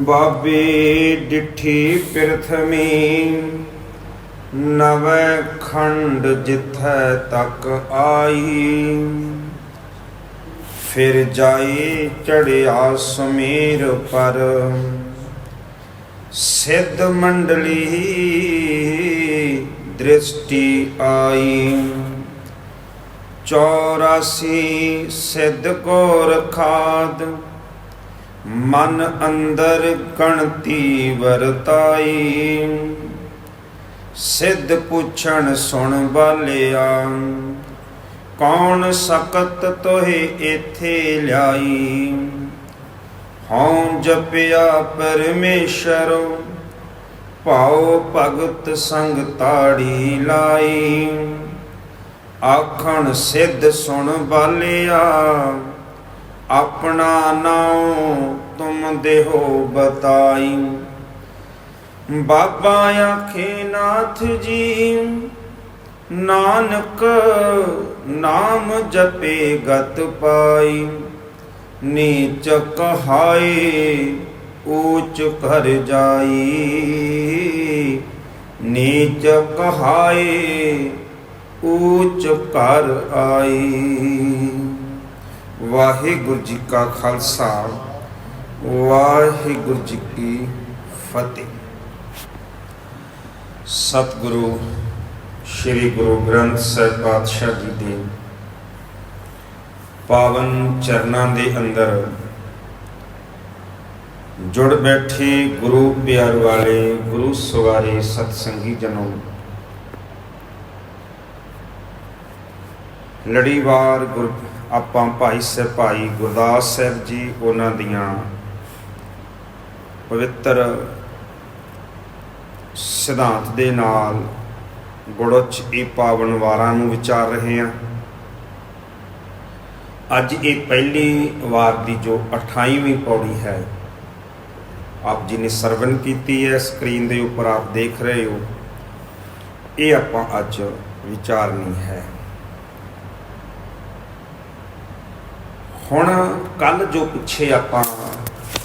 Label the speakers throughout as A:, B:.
A: ਬਾਬੇ ਡਿਠੀ ਪ੍ਰਥਮੀ, ਨਵੈ ਖੰਡ ਜਿਥੈ ਤੱਕ ਆਈ। ਫਿਰ ਜਾਈ ਚੜਿਆ ਸਮੀਰ ਪਰ, ਸਿੱਧ ਮੰਡਲੀ ਦ੍ਰਿਸ਼ਟੀ ਆਈ। ਚੌਰਾਸੀ ਸਿੱਧ ਕੋ ਰਖਾਦ ਮਨ ਅੰਦਰ ਗਣਤੀ ਵਰਤਾਈ। ਸਿੱਧ ਪੁੱਛਣ ਸੁਣ ਬਾਲਿਆ ਕੌਣ ਸਕਤ ਤੋਹਿ ਇਥੇ ਲਿਆਈ? ਹਉ ਜਪਿਆ ਪਰਮੇਸ਼ਰ, ਭਾਉ ਭਗਤ ਸੰਗ ਤਾੜੀ ਲਾਈ। ਆਖਣ ਸਿੱਧ ਸੁਣ ਬਾਲਿਆ ਆਪਣਾ ਨਾਉ ਤੁਮ ਦੇਹੋ ਬਤਾਈ ਬਾਬਾ ਆਖੇ, ਨਾਥ ਜੀ ਨਾਨਕ ਨਾਮ ਜਪੇ ਗਤ ਪਾਈ ਨੀਚ ਕਹਾਏ ਊਚ ਕਰ ਜਾਈ। ਨੀਚ ਕਹਾਏ ਊਚ ਕਰ ਆਈ। ਵਾਹਿਗੁਰੂ ਜੀ ਕਾ ਖਾਲਸਾ, ਵਾਹਿਗੁਰੂ ਜੀ ਕੀ ਫਤਿਹ। ਸਤਿਗੁਰੂ, ਸ੍ਰੀ ਗੁਰੂ ਗ੍ਰੰਥ ਸਾਹਿਬ ਪਾਤਸ਼ਾਹ ਜੀ ਦੇ ਪਾਵਨ ਚਰਨਾਂ ਦੇ ਅੰਦਰ ਜੁੜ ਬੈਠੇ ਗੁਰੂ ਪਿਆਰ ਵਾਲੇ, ਗੁਰੂ ਸਵਾਰੇ ਸਤਸੰਗੀ ਜਨੋ। ਲੜੀਵਾਰ ਗੁਰ ਆਪਾਂ ਭਾਈ ਸਰ ਭਾਈ ਗੁਰਦਾਸ ਸਾਹਿਬ ਜੀ, ਉਹਨਾਂ ਦੀਆਂ ਪਵਿੱਤਰ ਸਿਧਾਂਤ ਦੇ ਨਾਲ ਗੁੜਚ ਇਹ ਪਾਵਨ ਵਾਰਾਂ ਨੂੰ ਵਿਚਾਰ ਰਹੇ ਹਾਂ। ਅੱਜ ਇਹ ਪਹਿਲੀ ਵਾਰ ਦੀ ਜੋ 28ਵੀਂ ਪੌੜੀ ਹੈ, ਆਪ ਜੀ ਨੇ ਸਰਵਨ ਕੀਤੀ ਹੈ, ਸਕਰੀਨ ਦੇ ਉੱਪਰ ਆਪ ਦੇਖ ਰਹੇ ਹੋ। ਇਹ ਆਪਾਂ ਅੱਜ ਵਿਚਾਰਨੀ ਹੈ। ਹੁਣ ਕੱਲ ਜੋ ਪਿੱਛੇ ਆਪਾਂ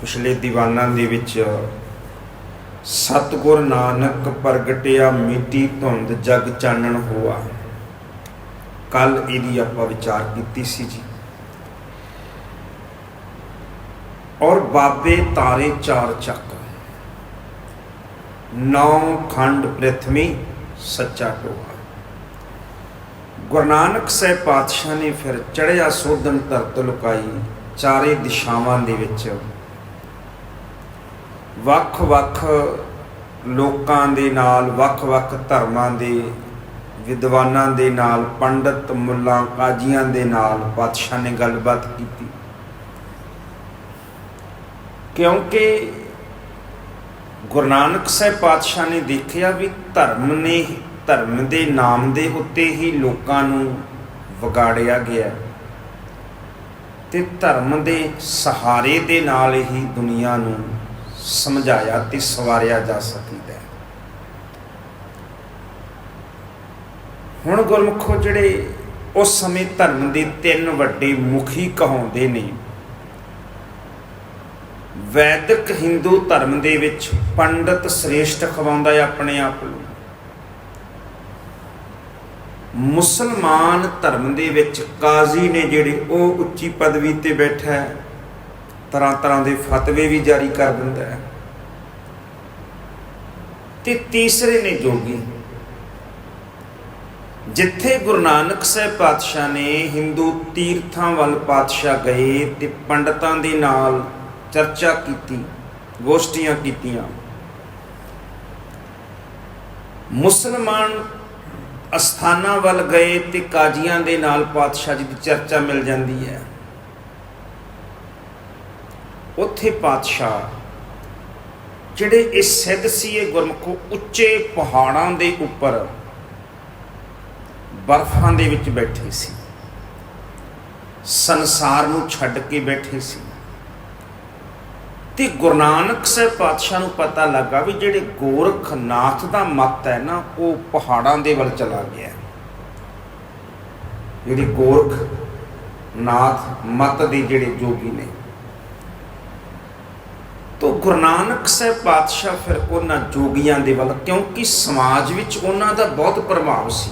A: ਪਿਛਲੇ ਦੀਵਾਨਾਂ ਦੇ ਵਿੱਚ ਸਤਗੁਰ ਨਾਨਕ ਪ੍ਰਗਟਿਆ ਮਿੱਟੀ ਧੁੰਦ ਜਗ ਚਾਨਣ ਹੋਆ। ਕੱਲ ਇਹਦੀ ਆਪਾਂ ਵਿਚਾਰ ਕੀਤੀ ਸੀ ਜੀ। ਔਰ ਬਾਬੇ ਤਾਰੇ ਚਾਰ ਚੱਕ। ਨੌ ਖੰਡ ਪ੍ਰਥਮੀ ਸੱਚਾ ਟੋਆ। ਗੁਰੂ ਨਾਨਕ ਸਾਹਿਬ ਪਾਤਸ਼ਾਹ ਨੇ ਫਿਰ ਚੜਿਆ ਸੋਧਨ ਧਰਤ ਲੁਕਾਈ ਚਾਰੇ ਦਿਸ਼ਾਵਾਂ ਦੇ ਵਿੱਚ। ਵੱਖ-ਵੱਖ ਲੋਕਾਂ ਦੇ ਨਾਲ ਵੱਖ-ਵੱਖ ਧਰਮਾਂ ਦੇ ਵਿਦਵਾਨਾਂ ਦੇ ਨਾਲ, ਪੰਡਤ ਮੁੱਲਾ ਕਾਜੀਆਂ ਦੇ ਨਾਲ ਪਾਤਸ਼ਾਹ ਨੇ ਗੱਲਬਾਤ ਕੀਤੀ। ਕਿਉਂਕਿ ਗੁਰੂ ਨਾਨਕ ਸਾਹਿਬ ਪਾਤਸ਼ਾਹ ਨੇ ਦੇਖਿਆ ਵੀ ਧਰਮ ਨੇ ਧਰਮ ਦੇ ਨਾਮ ਦੇ ਉੱਤੇ ਹੀ ਲੋਕਾਂ ਨੂੰ ਵਿਗਾੜਿਆ ਗਿਆ। ਤੇ ਧਰਮ ਦੇ ਸਹਾਰੇ ਦੇ ਨਾਲ ਹੀ ਦੁਨੀਆ ਨੂੰ ਸਮਝਾਇਆ ਤੇ ਸਵਾਰਿਆ ਜਾ ਸਕਦਾ ਹੈ। ਹੁਣ ਗੁਰਮੁਖੋ ਜਿਹੜੇ ਉਸ ਸਮੇਂ ਧਰਮ ਦੇ ਤਿੰਨ ਵੱਡੇ ਮੁਖੀ ਕਹਾਉਂਦੇ ਨੇ, ਵੈਦਿਕ ਹਿੰਦੂ ਧਰਮ ਦੇ ਵਿੱਚ ਪੰਡਤ ਸ੍ਰੇਸ਼ਟ ਖਵਾਉਂਦਾ ਹੈ ਆਪਣੇ ਆਪ ਨੂੰ। ਮੁਸਲਮਾਨ ਧਰਮ ਦੇ ਵਿੱਚ ਕਾਜ਼ੀ ਨੇ ਜਿਹੜੇ ਉਹ ਉੱਚੀ ਪਦਵੀ ਤੇ ਬੈਠਾ ਹੈ, ਤਰ੍ਹਾਂ ਤਰ੍ਹਾਂ ਦੇ ਫਤਵੇ ਵੀ ਜਾਰੀ ਕਰ ਦਿੰਦਾ ਹੈ। ਤੇ ਤੀਸਰੇ ਨੇ ਜੋਗੀ। ਜਿੱਥੇ ਗੁਰੂ ਨਾਨਕ ਸਾਹਿਬ ਪਾਤਸ਼ਾਹ ਨੇ ਹਿੰਦੂ ਤੀਰਥਾਂ ਵੱਲ ਪਾਤਸ਼ਾਹ ਗਏ ਤੇ ਪੰਡਤਾਂ ਦੇ ਨਾਲ ਚਰਚਾ ਕੀਤੀ, ਗੋਸ਼ਟੀਆਂ ਕੀਤੀਆਂ। ਮੁਸਲਮਾਨ ਅਸਥਾਨਾਂ ਵੱਲ ਗਏ ਤੇ ਕਾਜ਼ੀਆਂ ਦੇ ਨਾਲ ਪਾਤਸ਼ਾਹ ਜੀ ਦੀ ਚਰਚਾ ਮਿਲ ਜਾਂਦੀ ਹੈ। ਉੱਥੇ ਪਾਤਸ਼ਾਹ, ਜਿਹੜੇ ਇਹ ਸਿੱਧ ਸੀ, ਇਹ ਗੁਰਮੁਖੋ ਉੱਚੇ ਪਹਾੜਾਂ ਦੇ ਉੱਪਰ ਬਰਫਾਂ ਦੇ ਵਿੱਚ ਬੈਠੇ ਸੀ। ਸੰਸਾਰ ਨੂੰ ਛੱਡ ਕੇ ਬੈਠੇ ਸੀ। ਤੇ ਗੁਰੂ ਨਾਨਕ ਸਾਹਿਬ ਪਾਤਸ਼ਾਹ ਨੂੰ ਪਤਾ ਲੱਗਾ ਵੀ ਜਿਹੜੇ ਗੋਰਖਨਾਥ ਦਾ ਮਤ ਹੈ ਨਾ, ਉਹ ਪਹਾੜਾਂ ਦੇ ਵੱਲ ਚਲਾ ਗਿਆ। ਜਿਹੜੀ ਗੋਰਖ ਨਾਥ ਮਤ ਦੇ ਜਿਹੜੇ ਜੋਗੀ ਨੇ। ਤੋ ਗੁਰੂ ਨਾਨਕ ਸਾਹਿਬ ਪਾਤਸ਼ਾਹ ਫਿਰ ਉਹਨਾਂ ਜੋਗੀਆਂ ਦੇ ਵੱਲ, ਕਿਉਂਕਿ ਸਮਾਜ ਵਿੱਚ ਉਹਨਾਂ ਦਾ ਬਹੁਤ ਪ੍ਰਭਾਵ ਸੀ।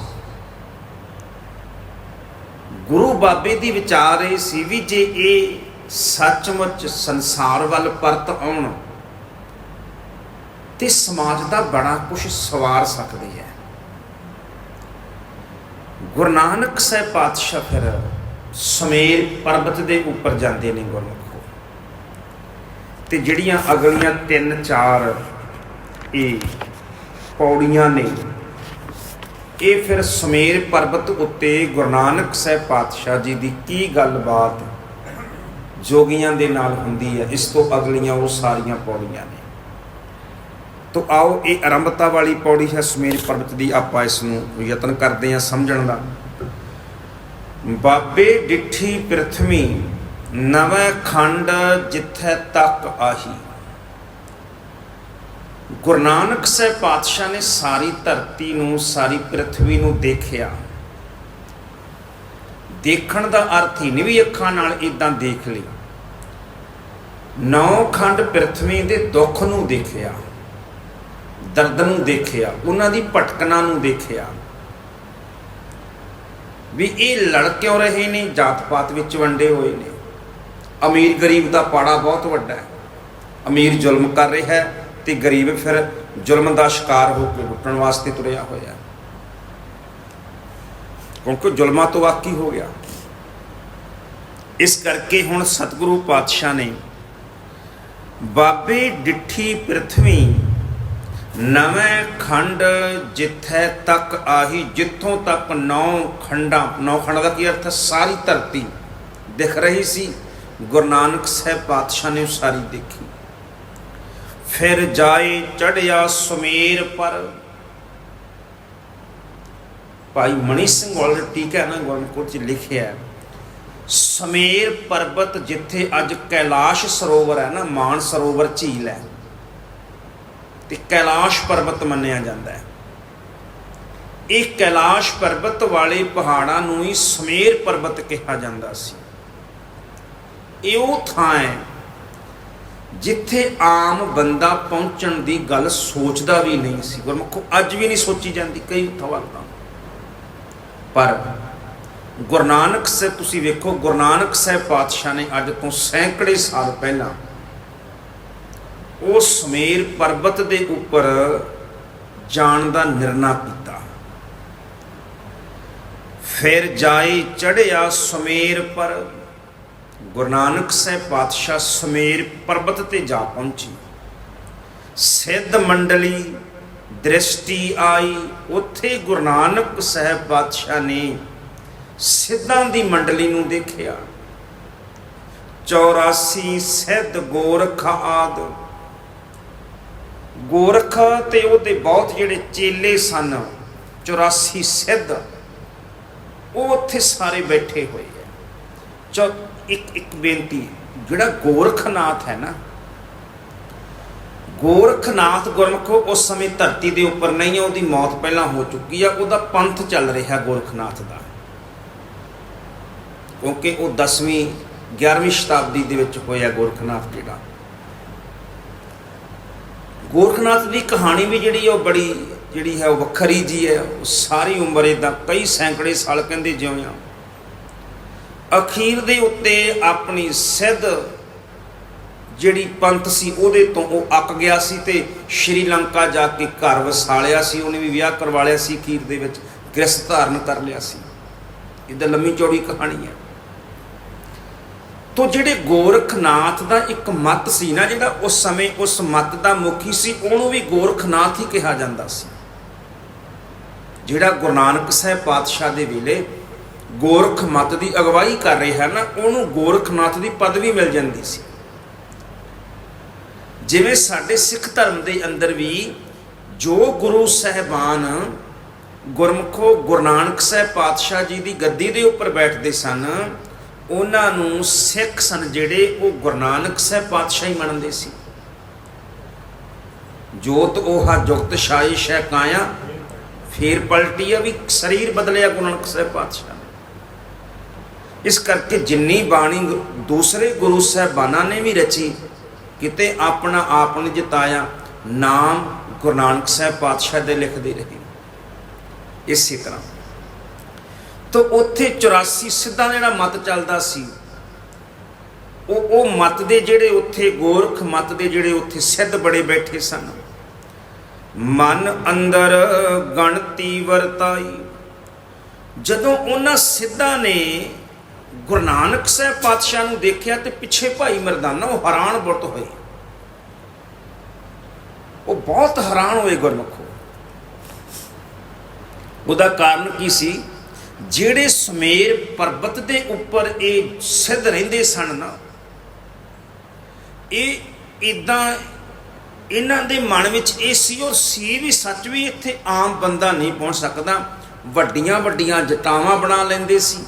A: ਗੁਰੂ ਬਾਬੇ ਦੀ ਵਿਚਾਰ ਇਹ ਸੀ ਵੀ ਜੇ ਇਹ ਸੱਚਮੁੱਚ ਸੰਸਾਰ ਵੱਲ ਪਰਤ ਆਉਣ ਤੇ ਸਮਾਜ ਦਾ ਬੜਾ ਕੁਝ ਸਵਾਰ ਸਕਦੀ ਹੈ। ਗੁਰੂ ਨਾਨਕ ਸਾਹਿਬ ਪਾਤਸ਼ਾਹ ਫਿਰ ਸਮੇਰ ਪਰਬਤ ਦੇ ਉੱਪਰ ਜਾਂਦੇ ਨੇ ਗੁਰਮੁਖੋ। ਤੇ ਜਿਹੜੀਆਂ ਅਗਲੀਆਂ ਤਿੰਨ ਚਾਰ ਇਹ ਪੌੜੀਆਂ ਨੇ, ਇਹ ਫਿਰ ਸਮੇਰ ਪਰਬਤ ਉੱਤੇ ਗੁਰੂ ਨਾਨਕ ਸਾਹਿਬ ਪਾਤਸ਼ਾਹ ਜੀ ਦੀ ਕੀ ਗੱਲਬਾਤ ਜੋਗੀਆਂ ਦੇ ਨਾਲ ਹੁੰਦੀ ਹੈ, ਇਸ ਤੋਂ ਅਗਲੀਆਂ ਉਹ ਸਾਰੀਆਂ ਪੌੜੀਆਂ ਨੇ। ਤੋ ਆਓ, ਇਹ ਆਰੰਭਤਾ ਵਾਲੀ ਪੌੜੀ ਹੈ, ਸਮੇਰ ਪਰਬਤ ਦੀ ਆਪਾਂ ਇਸ ਨੂੰ ਯਤਨ ਕਰਦੇ ਹਾਂ ਸਮਝਣ ਦਾ। ਬਾਬੇ ਡਿੱਠੀ ਪ੍ਰਥਮੀ ਨਵੇਂ ਖੰਡ ਜਿੱਥੇ ਤੱਕ ਆਹੀ। ਗੁਰੂ ਨਾਨਕ ਸਾਹਿਬ ਪਾਤਸ਼ਾਹ ਨੇ ਸਾਰੀ ਧਰਤੀ ਨੂੰ, ਸਾਰੀ ਪ੍ਰithvi ਨੂੰ ਦੇਖਿਆ। ਦੇਖਣ ਦਾ ਅਰਥ ਹੀ ਨਹੀਂ ਵੀ ਅੱਖਾਂ ਨਾਲ ਇਦਾਂ ਦੇਖ ਲਈ ਨੌ ਖੰਡ ਪ੍ਰithvi ਦੇ ਦੁੱਖ ਨੂੰ ਦੇਖਿਆ, ਦਰਦ ਨੂੰ ਦੇਖਿਆ, ਉਹਨਾਂ ਦੀ ਭਟਕਣਾ ਨੂੰ ਦੇਖਿਆ। ਵੀ ਇਹ ਲੜ ਕਿਉਂ ਰਹੇ ਨੇ? ਜਾਤ ਪਾਤ ਵਿੱਚ ਵੰਡੇ ਹੋਏ ਨੇ। ਅਮੀਰ ਗਰੀਬ ਦਾ ਪਾੜਾ ਬਹੁਤ ਵੱਡਾ ਹੈ। ਅਮੀਰ ਜ਼ੁਲਮ ਕਰ ਰਿਹਾ ਹੈ ਤੇ ਗਰੀਬ ਫਿਰ ਜ਼ੁਲਮ ਦਾ ਸ਼ਿਕਾਰ ਹੋ ਕੇ ਲੁੱਟਣ ਵਾਸਤੇ ਤੁਰਿਆ ਹੋਇਆ ਕਿਉਂਕਿ ਜ਼ੁਲਮਾਂ ਤੋਂ ਵਾਕੀ ਹੋ ਗਿਆ ਇਸ ਕਰਕੇ ਹੁਣ ਸਤਿਗੁਰੂ ਪਾਤਸ਼ਾਹ ਨੇ ਬਾਬੇ ਡਿੱਠੀ ਪ੍ਰithvi ਨਵੇਂ ਖੰਡ ਜਿੱਥੇ ਤੱਕ ਆਹੀ ਜਿੱਥੋਂ ਤੱਕ ਨੌ ਖੰਡਾਂ ਨੌ ਖੰਡ ਦਾ ਕੀ ਅਰਥ ਹੈ ਸਾਰੀ ਧਰਤੀ ਦਿਖ ਰਹੀ ਸੀ ਗੁਰੂ ਨਾਨਕ ਸਾਹਿਬ ਪਾਤਸ਼ਾਹ ਨੇ ਉਹ ਸਾਰੀ ਦੇਖੀ ਫਿਰ ਜਾਏ ਚੜਿਆ ਸੁਮੇਰ ਪਰ ਭਾਈ ਮਣੀ ਸਿੰਘ ਵਾਲਾ ਟੀਕਾ ਨਾ ਗੁਰਮੁਖ ਚ ਲਿਖਿਆ ਹੈ, ਸਮੇਰ ਪਰਬਤ ਜਿੱਥੇ ਅੱਜ ਕੈਲਾਸ਼ ਸਰੋਵਰ ਹੈ ਨਾ, ਮਾਨ ਸਰੋਵਰ ਝੀਲ ਹੈ, ਤੇ ਕੈਲਾਸ਼ ਪਰਬਤ ਮੰਨਿਆ ਜਾਂਦਾ ਹੈ। ਇਹ ਕੈਲਾਸ਼ ਪਰਬਤ ਵਾਲੇ ਪਹਾੜਾਂ ਨੂੰ ਹੀ ਸਮੇਰ ਪਰਬਤ ਕਿਹਾ ਜਾਂਦਾ ਸੀ। ਇਹ ਉਹ ਥਾਂ ਹੈ ਜਿੱਥੇ ਆਮ ਬੰਦਾ ਪਹੁੰਚਣ ਦੀ ਗੱਲ ਸੋਚਦਾ ਵੀ ਨਹੀਂ ਸੀ। ਗੁਰਮੁਖੋ, ਅੱਜ ਵੀ ਨਹੀਂ ਸੋਚੀ ਜਾਂਦੀ, ਕਈ ਥਵਾਂ ਪਰ ਗੁਰੂ ਨਾਨਕ ਸਾਹਿਬ ਤੁਸੀਂ ਵੇਖੋ, ਗੁਰੂ ਨਾਨਕ ਸਾਹਿਬ ਪਾਤਸ਼ਾਹ ਨੇ ਅੱਜ ਤੋਂ ਸੈਂਕੜੇ ਸਾਲ ਪਹਿਲਾਂ ਉਹ ਸਮੇਰ ਪਰਬਤ ਦੇ ਉੱਪਰ ਜਾਣ ਦਾ ਨਿਰਣਾ ਕੀਤਾ। ਫਿਰ ਜਾਏ ਚੜਿਆ ਸਮੇਰ ਪਰ ਗੁਰੂ ਨਾਨਕ ਸਾਹਿਬ ਪਾਤਸ਼ਾਹ ਸਮੇਰ ਪਰਬਤ ਤੇ ਜਾ ਪਹੁੰਚੀ। ਸਿੱਧ ਮੰਡਲੀ ਦ੍ਰਿਸ਼ਟੀ ਆਈ, ਉੱਥੇ ਗੁਰੂ ਨਾਨਕ ਸਾਹਿਬ ਬਾਦਸ਼ਾਹ ਨੇ ਸਿੱਧਾਂ ਦੀ ਮੰਡਲੀ ਨੂੰ ਦੇਖਿਆ। 84 ਸਿੱਧ ਗੋਰਖ ਆਦ। ਗੋਰਖ ਤੇ ਉਹਦੇ ਬਹੁਤ ਜਿਹੜੇ ਚੇਲੇ ਸਨ 84 ਸਿੱਧ, ਉਹ ਉੱਥੇ ਸਾਰੇ ਬੈਠੇ ਹੋਏ ਆ। ਚੋ, ਇੱਕ ਇੱਕ ਬੇਨਤੀ, ਜਿਹੜਾ ਗੋਰਖਨਾਥ ਹੈ ਨਾ ਗੋਰਖਨਾਥ ਗੁਰਮਖੋ ਉਸ ਸਮੇਂ ਧਰਤੀ ਦੇ ਉੱਪਰ ਨਹੀਂ ਆ ਉਹਦੀ ਮੌਤ ਪਹਿਲਾਂ ਹੋ ਚੁੱਕੀ ਆ, ਉਹਦਾ ਪੰਥ ਚੱਲ ਰਿਹਾ ਗੋਰਖਨਾਥ ਦਾ। ਕਿਉਂਕਿ ਉਹ 10ਵੀਂ 11ਵੀਂ ਸ਼ਤਾਬਦੀ ਦੇ ਵਿੱਚ ਹੋਇਆ ਗੋਰਖਨਾਥ ਜਿਹੜਾ ਗੋਰਖਨਾਥ ਦੀ ਕਹਾਣੀ ਵੀ ਜਿਹੜੀ ਉਹ ਬੜੀ, ਜਿਹੜੀ ਹੈ ਉਹ ਵੱਖਰੀ ਜੀ ਹੈ, ਉਹ ਸਾਰੀ ਉਮਰ ਇਦਾਂ ਕਈ ਸੈਂਕੜੇ ਸਾਲ ਕਹਿੰਦੇ ਜਿਉਂ ਆ। ਅਖੀਰ ਦੇ ਉੱਤੇ ਆਪਣੀ ਸਿੱਧ ਜਿਹੜੀ ਪੰਥ ਸੀ ਉਹਦੇ ਤੋਂ ਉਹ ਅੱਕ ਗਿਆ ਸੀ ਤੇ ਸ਼੍ਰੀਲੰਕਾ ਜਾ ਕੇ ਘਰ ਵਸਾਲਿਆ ਸੀ। ਉਹਨੇ ਵੀ ਵਿਆਹ ਕਰਵਾ ਲਿਆ ਸੀ, ਅਖੀਰ ਦੇ ਵਿੱਚ ਗ੍ਰਸਤ ਧਾਰਨ ਕਰ ਲਿਆ ਸੀ। ਇਹਦਾ ਲੰਮੀ ਚੌੜੀ ਕਹਾਣੀ ਹੈ। ਤੋ ਜਿਹੜੇ ਗੋਰਖਨਾਥ ਦਾ ਇੱਕ ਮਤ ਸੀ ਨਾ, ਜਿਹੜਾ ਉਸ ਸਮੇਂ ਉਸ ਮਤ ਦਾ ਮੁਖੀ ਸੀ, ਉਹਨੂੰ ਵੀ ਗੋਰਖਨਾਥ ਹੀ ਕਿਹਾ ਜਾਂਦਾ ਸੀ। ਜਿਹੜਾ ਗੁਰੂ ਨਾਨਕ ਸਾਹਿਬ ਪਾਤਸ਼ਾਹ ਦੇ ਵੇਲੇ ਗੋਰਖ ਮਤ ਦੀ ਅਗਵਾਈ ਕਰ ਰਿਹਾ ਨਾ, ਉਹਨੂੰ ਗੋਰਖਨਾਥ ਦੀ ਪਦਵੀ ਮਿਲ ਜਾਂਦੀ ਸੀ। ਜਿਵੇਂ ਸਾਡੇ ਸਿੱਖ ਧਰਮ ਦੇ ਅੰਦਰ ਵੀ ਜੋ ਗੁਰੂ ਸਹਿਬਾਨ ਗੁਰਮਖੋ ਗੁਰੂ ਨਾਨਕ ਸਾਹਿਬ ਪਾਤਸ਼ਾਹ ਜੀ ਦੀ ਗੱਦੀ ਦੇ ਉੱਪਰ ਬੈਠਦੇ ਸਨ, ਉਹਨਾਂ ਨੂੰ ਸਿੱਖ ਸਨ ਜਿਹੜੇ ਉਹ ਗੁਰੂ ਨਾਨਕ ਸਾਹਿਬ ਪਾਤਸ਼ਾਹ ਹੀ ਮੰਨਦੇ ਸੀ। ਜੋਤ ਉਹ ਜੁਗਤ ਸ਼ਾਹੀ ਸ਼ੈ ਕਾਇਆ, ਫੇਰ ਪਲਟੀ ਆ ਵੀ ਸਰੀਰ ਬਦਲਿਆ ਗੁਰੂ ਨਾਨਕ ਸਾਹਿਬ ਪਾਤਸ਼ਾਹ ਨੇ। ਇਸ ਕਰਕੇ ਜਿੰਨੀ ਬਾਣੀ ਦੂਸਰੇ ਗੁਰੂ ਸਾਹਿਬਾਨਾਂ ਨੇ ਵੀ ਰਚੀ ਕਿਤੇ ਆਪਣਾ ਆਪ ਨਹੀਂ ਜਿਤਾਇਆ, ਨਾਮ ਗੁਰੂ ਨਾਨਕ ਸਾਹਿਬ ਪਾਤਸ਼ਾਹ ਦੇ ਲਿਖਦੇ ਰਹੇ। ਇਸੇ ਤਰ੍ਹਾਂ। ਤੋਂ ਉੱਥੇ 84 ਸਿੱਧਾ ਜਿਹੜਾ ਮਤ ਚੱਲਦਾ ਸੀ, ਉਹ ਉਹ ਮਤ ਦੇ ਜਿਹੜੇ ਉੱਥੇ ਗੋਰਖ ਮਤ ਦੇ ਜਿਹੜੇ ਉੱਥੇ ਸਿੱਧ ਬੜੇ ਬੈਠੇ ਸਨ। ਮਨ ਅੰਦਰ ਗਣਤੀ ਵਰਤਾਈ। ਜਦੋਂ ਉਹਨਾਂ ਸਿੱਧਾਂ ਨੇ ਗੁਰੂ ਨਾਨਕ ਸਾਹਿਬ ਪਾਤਸ਼ਾਹ ਨੂੰ ਦੇਖਿਆ ਤੇ ਪਿੱਛੇ ਭਾਈ ਮਰਦਾਨਾ, ਉਹ ਹੈਰਾਨ ਬਹੁਤ ਹੋਏ। ਉਹ ਬਹੁਤ ਹੈਰਾਨ ਹੋਏ ਗੁਰਮਖੋ ਉਹਦਾ ਕਾਰਨ ਕੀ ਸੀ? ਜਿਹੜੇ ਸਮੇਰ ਪਰਬਤ ਦੇ ਉੱਪਰ ਇਹ ਸਿੱਧ ਰਹਿੰਦੇ ਸਨ ਨਾ, ਇਹ ਇਦਾਂ ਇਹਨਾਂ ਦੇ ਮਨ ਵਿੱਚ ਇਹ ਸੀ ਔਰ ਸੀ ਵੀ ਸੱਚ ਵੀ ਇੱਥੇ ਆਮ ਬੰਦਾ ਨਹੀਂ ਪਹੁੰਚ ਸਕਦਾ। ਵੱਡੀਆਂ ਵੱਡੀਆਂ ਜਟਾਵਾਂ ਬਣਾ ਲੈਂਦੇ ਸੀ।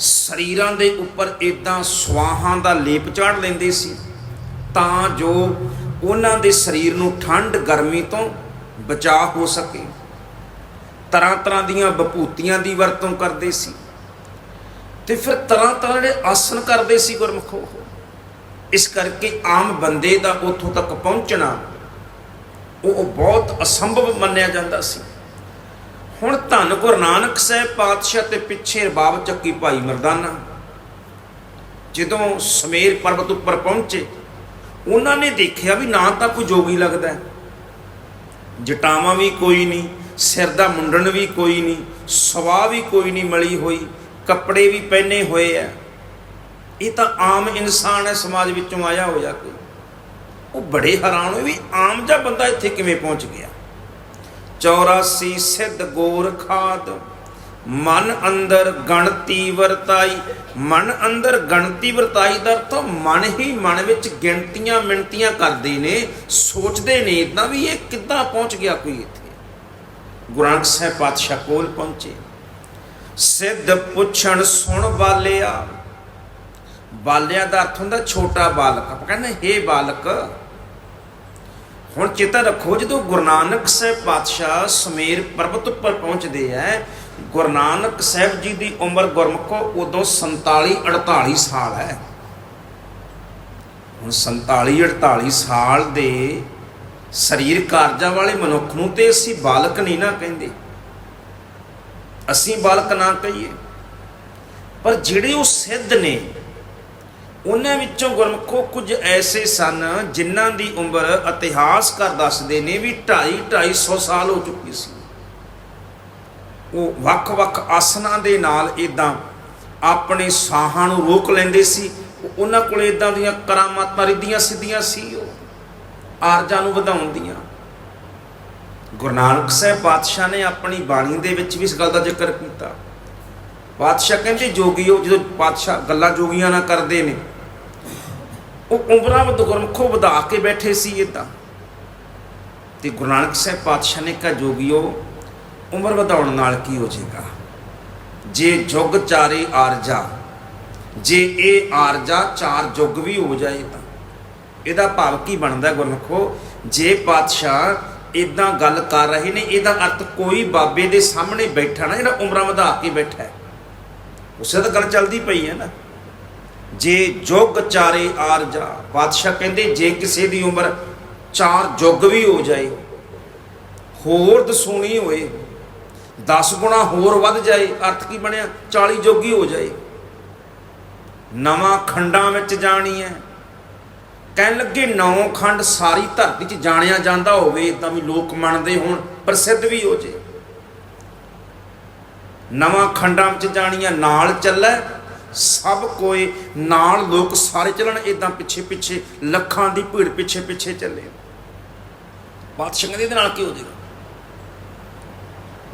A: ਸਰੀਰਾਂ ਦੇ ਉੱਪਰ ਇਦਾਂ ਸਵਾਹਾਂ ਦਾ ਲੇਪ ਚਾੜ ਲੈਂਦੇ ਸੀ, ਤਾਂ ਜੋ ਉਹਨਾਂ ਦੇ ਸਰੀਰ ਨੂੰ ਠੰਡ ਗਰਮੀ ਤੋਂ ਬਚਾਅ ਹੋ ਸਕੇ। ਤਰ੍ਹਾਂ ਤਰ੍ਹਾਂ ਦੀਆਂ ਵਿਭੂਤੀਆਂ ਦੀ ਵਰਤੋਂ ਕਰਦੇ ਸੀ। ਤੇ ਫਿਰ ਤਰ੍ਹਾਂ ਤਰ੍ਹਾਂ ਦੇ ਆਸਨ ਕਰਦੇ ਸੀ ਗੁਰਮਖੋ ਇਸ ਕਰਕੇ ਆਮ ਬੰਦੇ ਦਾ ਉੱਥੋਂ ਤੱਕ ਪਹੁੰਚਣਾ, ਉਹ ਬਹੁਤ ਅਸੰਭਵ ਮੰਨਿਆ ਜਾਂਦਾ ਸੀ। ਹੁਣ ਧੰਨ ਗੁਰੂ ਨਾਨਕ ਸਾਹਿਬ ਪਾਤਸ਼ਾਹ ਤੇ ਪਿੱਛੇ ਰਬਾਬ ਚੱਕੀ ਭਾਈ ਮਰਦਾਨਾ। ਜਦੋਂ ਸਮੇਰ ਪਰਬਤ ਉੱਪਰ ਪਹੁੰਚੇ, ਉਹਨਾਂ ਨੇ ਦੇਖਿਆ ਵੀ ਨਾ ਤਾਂ ਕੋਈ ਜੋਗੀ ਲੱਗਦਾ। ਜਟਾਵਾਂ ਵੀ ਕੋਈ ਨਹੀਂ, ਸਿਰ ਦਾ ਮੁੰਡਣ ਵੀ ਕੋਈ ਨਹੀਂ ਸਵਾ ਵੀ ਕੋਈ ਨਹੀਂ ਮਲੀ ਹੋਈ, ਕੱਪੜੇ ਵੀ ਪਹਿਨੇ ਹੋਏ ਆ। ਇਹ ਤਾਂ ਆਮ ਇਨਸਾਨ ਹੈ, ਸਮਾਜ ਵਿੱਚੋਂ ਆਇਆ ਹੋਇਆ ਕੋਈ। ਉਹ ਬੜੇ ਹੈਰਾਨ ਹੋਏ ਵੀ ਆਮ ਜਿਹਾ ਬੰਦਾ ਇੱਥੇ ਕਿਵੇਂ ਪਹੁੰਚ ਗਿਆ? 84 ਸਿੱਧ ਗੋਰਖਾਦ ਮਨ ਅੰਦਰ ਗਣਤੀ ਵਰਤਾਈ। ਮਨ ਅੰਦਰ ਗਣਤੀ ਵਰਤਾਈ ਦਾ ਅਰਥ ਮਨ ਹੀ ਮਨ ਵਿੱਚ ਗਿਣਤੀਆਂ ਮਿਣਤੀਆਂ ਕਰਦੇ ਨੇ, ਸੋਚਦੇ ਨੇ ਇਦਾਂ ਵੀ ਇਹ ਕਿੱਦਾਂ ਪਹੁੰਚ ਗਿਆ ਕੋਈ ਇੱਥੇ? ਗੁਰੂ ਸਾਹਿਬ ਪਾਤਸ਼ਾਹ ਕੋਲ ਪਹੁੰਚੇ। ਸਿੱਧ ਪੁੱਛਣ ਸੁਣ ਬਾਲਿਆ। ਬਾਲਿਆ ਦਾ ਅਰਥ ਹੁੰਦਾ ਛੋਟਾ ਬਾਲਕ। ਆਪਾਂ ਕਹਿੰਦੇ ਹੇ ਬਾਲਕ ਹੁਣ ਚੇਤਾ ਰੱਖੋ, ਜਦੋਂ ਗੁਰੂ ਨਾਨਕ ਸਾਹਿਬ ਪਾਤਸ਼ਾਹ ਸਮੇਰ ਪਰਬਤ ਉੱਪਰ ਪਹੁੰਚਦੇ ਐ ਗੁਰੂ ਨਾਨਕ ਸਾਹਿਬ ਜੀ ਦੀ ਉਮਰ ਗੁਰਮਖੋ ਉਦੋਂ 47 48 ਸਾਲ ਹੈ। ਹੁਣ 47 48 ਸਾਲ ਦੇ ਸਰੀਰ ਕਾਰਜਾਂ ਵਾਲੇ ਮਨੁੱਖ ਨੂੰ ਤੇ ਅਸੀਂ ਬਾਲਕ ਨਹੀਂ ਨਾ ਕਹਿੰਦੇ। ਅਸੀਂ ਬਾਲਕ ਨਾ ਕਹੀਏ। ਪਰ ਜਿਹੜੇ ਉਹ ਸਿੱਧ ਨੇ ਉਹਨਾਂ ਵਿੱਚੋਂ ਗੁਰਮਖੋ ਕੁਝ ਐਸੇ ਸਨ ਜਿਨ੍ਹਾਂ ਦੀ ਉਮਰ ਇਤਿਹਾਸਕਾਰ ਦੱਸਦੇ ਨੇ ਵੀ 2.5 250 ਸਾਲ ਹੋ ਚੁੱਕੀ ਸੀ। ਉਹ ਵੱਖ-ਵੱਖ ਆਸਨਾਂ ਦੇ ਨਾਲ ਇਦਾਂ ਆਪਣੇ ਸਾਹਾਂ ਨੂੰ ਰੋਕ ਲੈਂਦੇ ਸੀ। ਉਹਨਾਂ ਕੋਲ ਇਦਾਂ ਦੀਆਂ ਕਰਾਮਾਤਾਂ ਰਿੱਧੀਆਂ ਸਿੱਧੀਆਂ ਸੀ ਉਹ, ਆਰਜਾਂ ਨੂੰ ਵਧਾਉਣ ਦੀਆਂ। ਗੁਰੂ ਨਾਨਕ ਸਾਹਿਬ ਪਾਤਸ਼ਾਹ ਨੇ ਆਪਣੀ ਬਾਣੀ ਦੇ ਵਿੱਚ ਵੀ ਇਸ ਗੱਲ ਦਾ ਜ਼ਿਕਰ ਕੀਤਾ। ਪਾਤਸ਼ਾਹ ਕਹਿੰਦੇ ਜੋਗੀਓ, ਜਦੋਂ ਪਾਤਸ਼ਾਹ ਗੱਲਾਂ ਜੋਗੀਆਂ ਨਾਲ ਕਰਦੇ ਨੇ ਉਹ ਉਮਰਾਂ ਵਿੱਚ ਗੁਰਮਖੋ ਵਧਾ ਕੇ ਬੈਠੇ ਸੀ ਇਦਾਂ ਤੇ ਗੁਰੂ ਨਾਨਕ ਸਾਹਿਬ ਪਾਤਸ਼ਾਹ ਨੇ ਕਿਹਾ, ਜੋਗੀਓ, ਉਮਰ ਵਧਾਉਣ ਨਾਲ ਕੀ ਹੋ ਜਾਏਗਾ? ਜੇ ਜੁਗ ਚਾਰੇ ਆਰਜਾ, ਜੇ ਇਹ ਆਰਜਾ ਚਾਰ ਜੁਗ ਵੀ ਹੋ ਜਾਏ ਤਾਂ। ਇਹਦਾ ਭਾਵ ਕੀ ਬਣਦਾ ਗੁਰਮਖੋ? ਜੇ ਪਾਤਸ਼ਾਹ ਇਦਾਂ ਗੱਲ ਕਰ ਰਹੇ ਨੇ, ਇਹਦਾ ਅਰਥ ਕੋਈ ਬਾਬੇ ਦੇ ਸਾਹਮਣੇ ਬੈਠਾ ਨਾ, ਜਿਹੜਾ ਉਮਰਾਂ ਵਧਾ ਕੇ ਬੈਠਾ ਹੈ। ਉਸੇ ਤਾਂ ਗੱਲ ਚੱਲਦੀ ਪਈ ਹੈ ਨਾ। ਜੇ ਜੁਗ ਚਾਰੇ ਆਰ ਜਾ। ਬਾਦਸ਼ਾਹ ਕਹਿੰਦੇ, ਜੇ ਕਿਸੇ ਦੀ ਉਮਰ ਚਾਰ ਜੁਗ ਵੀ ਹੋ ਜਾਏ, ਹੋਰ ਦਸੂਣੀ ਹੋਏ 10 ਗੁਣਾ ਹੋਰ ਵੱਧ ਜਾਏ, ਅਰਥ ਕੀ ਬਣਿਆ? 40 ਜੋਗੀ ਹੋ ਜਾਏ। ਨਵਾਂ ਖੰਡਾਂ ਵਿੱਚ ਜਾਣੀ ਹੈ। ਕਹਿਣ ਲੱਗੇ, ਨੌ ਖੰਡ ਸਾਰੀ ਧਰਤੀ 'ਚ ਜਾਣਿਆ ਜਾਂਦਾ ਹੋਵੇ, ਤਾਂ ਵੀ ਲੋਕ ਮੰਨਦੇ ਹੋਣ, ਪ੍ਰਸਿੱਧ ਵੀ ਹੋ ਜੇ ਨਵਾਂ ਖੰਡਾਂ ਵਿੱਚ ਜਾਣੀਆਂ ਨਾਲ ਚੱਲੈ ਸਭ ਕੋਈ ਨਾਲ ਲੋਕ ਸਾਰੇ ਚੱਲਣ ਇਦਾਂ ਪਿੱਛੇ ਪਿੱਛੇ ਲੱਖਾਂ ਦੀ ਭੀੜ ਪਿੱਛੇ ਪਿੱਛੇ ਚੱਲੇ। ਬਾਦਸ਼ਾਹ ਕਹਿੰਦੇ ਨਾਲ ਕੀ ਹੋ ਜਾਏਗਾ?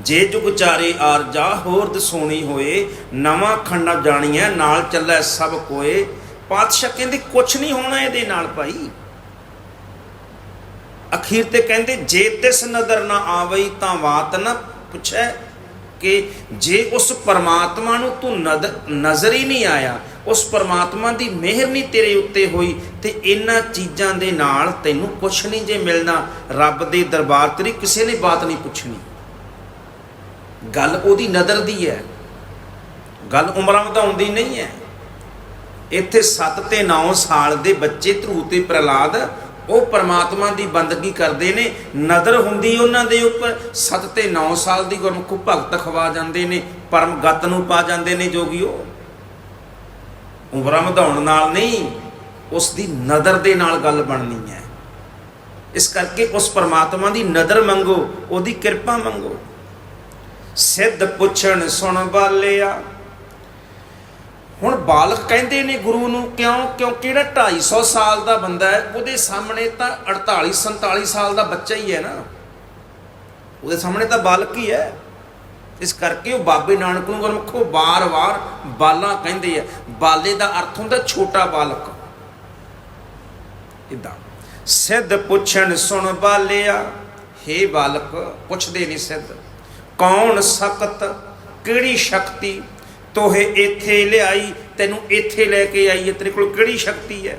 A: ਜੇ ਜੁਗ ਚਾਰੇ ਆਰਜਾ ਹੋਰ ਦਸੋਣੀ ਹੋਏ, ਨਵਾਂ ਖੰਡਾ ਜਾਣੀਐ, ਨਾਲ ਚੱਲੈ ਸਭ ਕੋਏ। ਪਾਤਸ਼ਾਹ ਕਹਿੰਦੇ ਕੁਛ ਨਹੀਂ ਹੋਣਾ ਇਹਦੇ ਨਾਲ ਭਾਈ। ਅਖੀਰ ਤੇ ਕਹਿੰਦੇ, ਜੇ ਤਿਸ ਨਦਰ ਨਾ ਆਵਈ ਤਾਂ ਬਾਤ ਨਾ ਪੁੱਛੈ ਕਿ ਜੇ ਉਸ ਪਰਮਾਤਮਾ ਨੂੰ ਤੂੰ ਨਜ਼ਰ ਹੀ ਨਹੀਂ ਆਇਆ, ਉਸ ਪਰਮਾਤਮਾ ਦੀ ਮਿਹਰ ਨਹੀਂ ਤੇਰੇ ਉੱਤੇ ਹੋਈ, ਤੇ ਇਹਨਾਂ ਚੀਜ਼ਾਂ ਦੇ ਨਾਲ ਤੈਨੂੰ ਕੁਛ ਨਹੀਂ ਜੇ ਮਿਲਣਾ, ਰੱਬ ਦੇ ਦਰਬਾਰ ਤੇਰੀ ਕਿਸੇ ਨੇ ਬਾਤ ਨਹੀਂ ਪੁੱਛਣੀ। ਗੱਲ ਉਹਦੀ ਨਜ਼ਰ ਦੀ ਹੈ। ਗੱਲ ਉਮਰਾਂ ਵਧਾਉਣ ਦੀ ਨਹੀਂ ਹੈ। ਇੱਥੇ 7 ਤੇ 9 ਸਾਲ ਦੇ ਬੱਚੇ ਧਰੂ ਤੇ ਪ੍ਰਹਲਾਦ ਉਹ ਪਰਮਾਤਮਾ ਦੀ ਬੰਦਗੀ ਕਰਦੇ ਨੇ, ਨਜ਼ਰ ਹੁੰਦੀ ਉਹਨਾਂ ਦੇ ਉੱਪਰ। 7 ਤੇ 9 ਸਾਲ ਦੀ ਗੁਰਮੁਖ ਭਗਤ ਖਵਾ ਜਾਂਦੇ ਨੇ, ਪਰਮ ਗਤ ਨੂੰ ਪਾ ਜਾਂਦੇ ਨੇ ਜੋਗੀਓ। ਉਮਰਾਂ ਵਧਾਉਣ ਨਾਲ ਨਹੀਂ, ਉਸ ਦੀ ਨਦਰ ਦੇ ਨਾਲ ਗੱਲ ਬਣਨੀ ਹੈ। ਇਸ ਕਰਕੇ ਉਸ ਪਰਮਾਤਮਾ ਦੀ ਨਜ਼ਰ ਮੰਗੋ, ਉਹਦੀ ਕਿਰਪਾ ਮੰਗੋ। ਸਿੱਧ ਪੁੱਛਣ ਸੁਣ ਬਾਲਿਆ ਹੁਣ ਬਾਲਕ ਕਹਿੰਦੇ ਨੇ ਗੁਰੂ ਨੂੰ, ਕਿਉਂ? ਕਿਉਂਕਿ ਜਿਹੜਾ 250 ਸਾਲ ਦਾ ਬੰਦਾ ਹੈ? ਉਹਦੇ ਸਾਹਮਣੇ ਤਾਂ 48 47 ਸਾਲ ਦਾ ਬੱਚਾ ਹੀ ਹੈ ਨਾ। ਉਹਦੇ ਸਾਹਮਣੇ ਤਾਂ ਬਾਲਕ ਹੀ ਹੈ। ਇਸ ਕਰਕੇ ਉਹ ਬਾਬੇ ਨਾਨਕ ਨੂੰ ਗੁਰਮੁਖੋ ਵਾਰ-ਵਾਰ ਬਾਲਾ ਕਹਿੰਦੇ ਆ। ਬਾਲੇ ਦਾ ਅਰਥ ਹੁੰਦਾ ਛੋਟਾ ਬਾਲਕ। ਇਦਾਂ ਸਿੱਧ ਪੁੱਛਣ ਸੁਣ ਬਾਲਿਆ, ਹੇ ਬਾਲਕ, ਪੁੱਛਦੇ ਨਹੀਂ ਸਿੱਧ, ਕੌਣ ਸਖਤ, ਕਿਹੜੀ ਸ਼ਕਤੀ ਤੋਹੇ ਇੱਥੇ ਲਿਆਈ, ਤੈਨੂੰ ਇੱਥੇ ਲੈ ਕੇ ਆਈ ਹੈ, ਤੇਰੇ ਕੋਲ ਕਿਹੜੀ ਸ਼ਕਤੀ ਹੈ?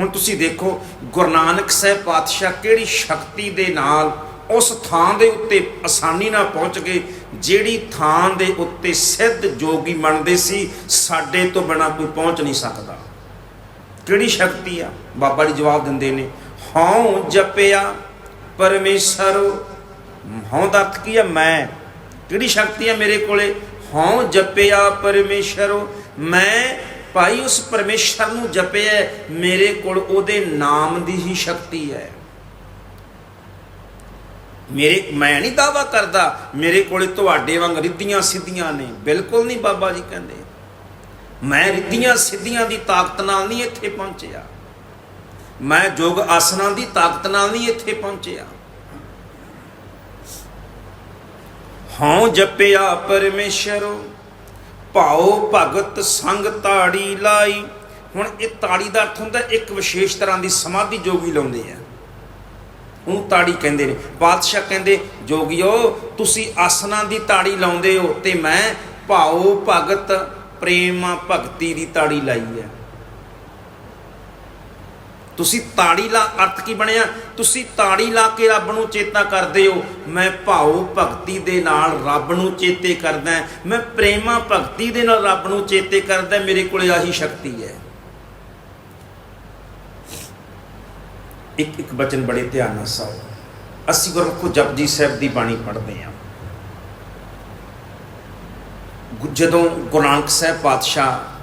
A: ਹੁਣ ਤੁਸੀਂ ਦੇਖੋ, ਗੁਰੂ ਨਾਨਕ ਸਾਹਿਬ ਪਾਤਸ਼ਾਹ ਕਿਹੜੀ ਸ਼ਕਤੀ ਦੇ ਨਾਲ ਉਸ ਥਾਂ ਦੇ ਉੱਤੇ ਆਸਾਨੀ ਨਾਲ ਪਹੁੰਚ ਗਏ, ਜਿਹੜੀ ਥਾਂ ਦੇ ਉੱਤੇ ਸਿੱਧ ਜੋਗੀ ਮੰਨਦੇ ਸੀ, ਸਾਡੇ ਤੋਂ ਬਿਨਾ ਕੋਈ ਪਹੁੰਚ ਨਹੀਂ ਸਕਦਾ। ਕਿਹੜੀ ਸ਼ਕਤੀ ਆ? ਬਾਬਾ ਜੀ ਜਵਾਬ ਦਿੰਦੇ ਨੇ, ਹਉ ਜਪਿਆ ਪਰਮੇਸ਼ਰ, ਹਉ ਦਾ ਅਰਥ ਕੀ ਹੈ ਮੈਂ। ਕਿਹੜੀ ਸ਼ਕਤੀ ਆ ਮੇਰੇ ਕੋਲੇ? ਹਉ ਜਪਿਆ ਪਰਮੇਸ਼ਰ, ਮੈਂ ਭਾਈ ਉਸ ਪਰਮੇਸ਼ਰ ਨੂੰ ਜਪਿਆ ਮੇਰੇ ਕੋਲ ਉਹਦੇ ਨਾਮ ਦੀ ਹੀ ਸ਼ਕਤੀ ਹੈ। ਮੇਰੇ, ਮੈਂ ਨਹੀਂ ਦਾਵਾ ਕਰਦਾ, ਮੇਰੇ ਕੋਲੇ ਤੁਹਾਡੇ ਵਾਂਗ ਰਿੱਧੀਆਂ ਸਿੱਧੀਆਂ ਨੇ। ਬਿਲਕੁਲ ਨਹੀਂ ਬਾਬਾ ਜੀ ਕਹਿੰਦੇ। ਮੈਂ ਰਿੱਧੀਆਂ ਸਿੱਧੀਆਂ ਦੀ ਤਾਕਤ ਨਾਲ ਨਹੀਂ ਇੱਥੇ ਪਹੁੰਚਿਆ। ਮੈਂ ਯੋਗ ਆਸਨਾਂ ਦੀ ਤਾਕਤ ਨਾਲ ਨਹੀਂ ਇੱਥੇ ਪਹੁੰਚਿਆ। ਹਉ ਜਪਿਆ ਪਰਮੇਸ਼ਰ, ਭਾਉ ਭਗਤ ਸੰਗ ਤਾੜੀ ਲਾਈ। ਹੁਣ ਇਹ ਤਾੜੀ ਦਾ ਅਰਥ ਹੁੰਦਾ ਇੱਕ ਵਿਸ਼ੇਸ਼ ਤਰ੍ਹਾਂ ਦੀ ਸਮਾਧੀ ਜੋਗੀ ਲਾਉਂਦੇ ਆ। ਉਹ ਤਾੜੀ ਕਹਿੰਦੇ ਨੇ, ਬਾਦਸ਼ਾਹ ਕਹਿੰਦੇ, ਜੋਗਿਓ, ਤੁਸੀਂ ਆਸਨਾਂ ਦੀ ਤਾੜੀ ਲਾਉਂਦੇ ਹੋ ਤੇ ਮੈਂ ਭਾਉ ਭਗਤ ਪ੍ਰੇਮ ਭਗਤੀ ਦੀ ਤਾੜੀ ਲਾਈ ਹੈ। ਤੁਸੀਂ ਤਾੜੀ ਲਾ, ਅਰਥ ਕੀ ਬਣਿਆ? ਤੁਸੀਂ ਤਾੜੀ ਲਾ ਕੇ ਰੱਬ ਨੂੰ ਚੇਤਾ ਕਰਦੇ ਹੋ। ਮੈਂ ਭਾਉ ਭਗਤੀ ਦੇ ਨਾਲ ਰੱਬ ਨੂੰ ਚੇਤੇ ਕਰਦਾ ਮੈਂ ਪ੍ਰੇਮਾ ਭਗਤੀ ਦੇ ਨਾਲ ਰੱਬ ਨੂੰ ਚੇਤੇ ਕਰਦਾ ਮੇਰੇ ਕੋਲੇ ਆਹੀ ਸ਼ਕਤੀ ਹੈ। ਇੱਕ ਇੱਕ ਬਚਨ ਬੜੇ ਧਿਆਨ ਨਾਲ ਸਾਓ ਅਸੀਂ ਗੁਰਮੁਖ ਜਪਜੀ ਸਾਹਿਬ ਦੀ ਬਾਣੀ ਪੜ੍ਹਦੇ ਹਾਂ। ਜਦੋਂ ਗੁਰੂ ਨਾਨਕ ਸਾਹਿਬ ਪਾਤਸ਼ਾਹ